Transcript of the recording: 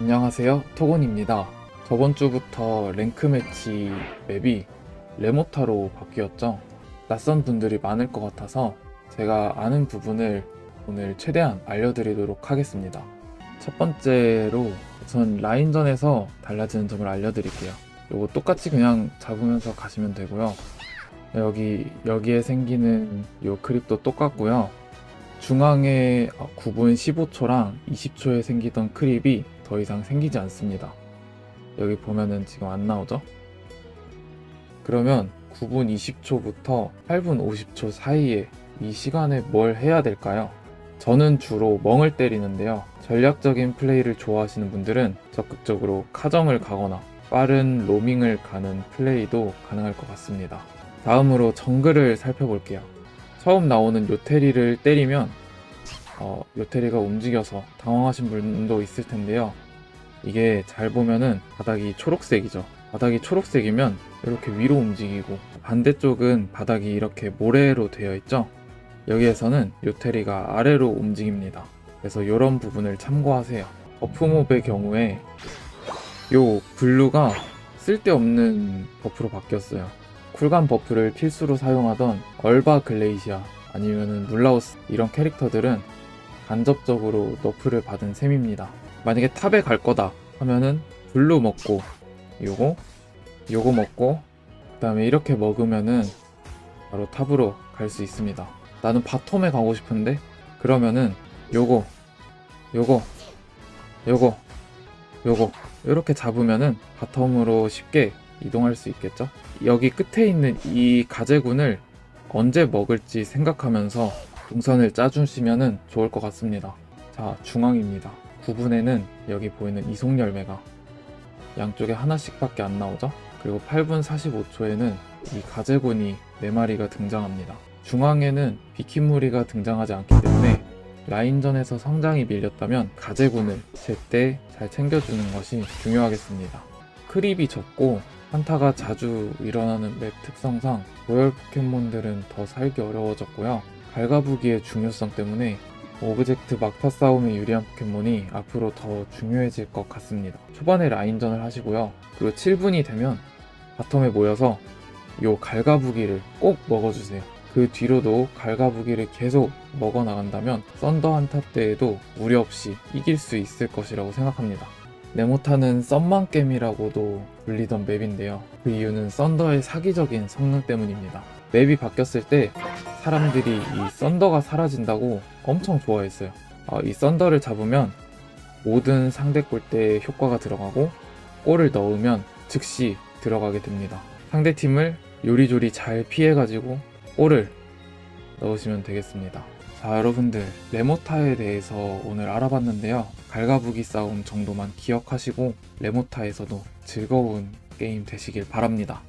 안녕하세요. 토곤입니다. 저번 주부터 랭크 매치 맵이 레모타로 바뀌었죠. 낯선 분들이 많을 것 같아서 제가 아는 부분을 오늘 최대한 알려드리도록 하겠습니다. 첫 번째로 우선 라인전에서 달라지는 점을 알려드릴게요. 요거 똑같이 그냥 잡으면서 가시면 되고요. 여기 여기에 생기는 요 크립도 똑같고요. 중앙에 9분 15초랑 20초에 생기던 크립이 더 이상 생기지 않습니다. 여기 보면은 지금 안 나오죠? 그러면 9분 20초부터 8분 50초 사이에 이 시간에 뭘 해야 될까요? 저는 주로 멍을 때리는데요. 전략적인 플레이를 좋아하시는 분들은 적극적으로 카정을 가거나 빠른 로밍을 가는 플레이도 가능할 것 같습니다. 다음으로 정글을 살펴볼게요. 처음 나오는 요테리를 때리면 어, 요테리가 움직여서 당황하신 분도 있을 텐데요. 이게 잘 보면은 바닥이 초록색이죠. 바닥이 초록색이면 이렇게 위로 움직이고 반대쪽은 바닥이 이렇게 모래로 되어 있죠. 여기에서는 요테리가 아래로 움직입니다. 그래서 이런 부분을 참고하세요. 버프몹의 경우에 요 블루가 쓸데없는 버프로 바뀌었어요. 쿨감 버프를 필수로 사용하던 얼바 글레이시아 아니면은 물라우스 이런 캐릭터들은 간접적으로 너프를 받은 셈입니다. 만약에 탑에 갈 거다 하면은 블루 먹고 요거 요거 먹고 그 다음에 이렇게 먹으면은 바로 탑으로 갈 수 있습니다. 나는 바텀에 가고 싶은데 그러면은 요거 요거 요거 요거 이렇게 잡으면은 바텀으로 쉽게 이동할 수 있겠죠? 여기 끝에 있는 이 가재군을 언제 먹을지 생각하면서 동선을 짜주시면 좋을 것 같습니다. 자, 중앙입니다. 9분에는 여기 보이는 이속 열매가 양쪽에 하나씩밖에 안 나오죠? 그리고 8분 45초에는 이 가재군이 4마리가 등장합니다. 중앙에는 비키무리가 등장하지 않기 때문에 라인전에서 성장이 밀렸다면 가재군을 제때 잘 챙겨주는 것이 중요하겠습니다. 크립이 적고 한타가 자주 일어나는 맵 특성상 로열 포켓몬들은 더 살기 어려워졌고요. 갈가부기의 중요성 때문에 오브젝트 막타 싸움에 유리한 포켓몬이 앞으로 더 중요해질 것 같습니다. 초반에 라인전을 하시고요. 그리고 7분이 되면 바텀에 모여서 요 갈가부기를 꼭 먹어주세요. 그 뒤로도 갈가부기를 계속 먹어 나간다면 썬더 한타 때에도 무리 없이 이길 수 있을 것이라고 생각합니다. 네모타는 썸만겜이라고도 불리던 맵인데요. 그 이유는 썬더의 사기적인 성능 때문입니다. 맵이 바뀌었을 때 사람들이 이 썬더가 사라진다고 엄청 좋아했어요. 아, 이 썬더를 잡으면 모든 상대 골대에 효과가 들어가고 골을 넣으면 즉시 들어가게 됩니다. 상대 팀을 요리조리 잘 피해가지고 골을 넣으시면 되겠습니다. 자, 여러분들, 레모타에 대해서 오늘 알아봤는데요. 갈가부기 싸움 정도만 기억하시고, 레모타에서도 즐거운 게임 되시길 바랍니다.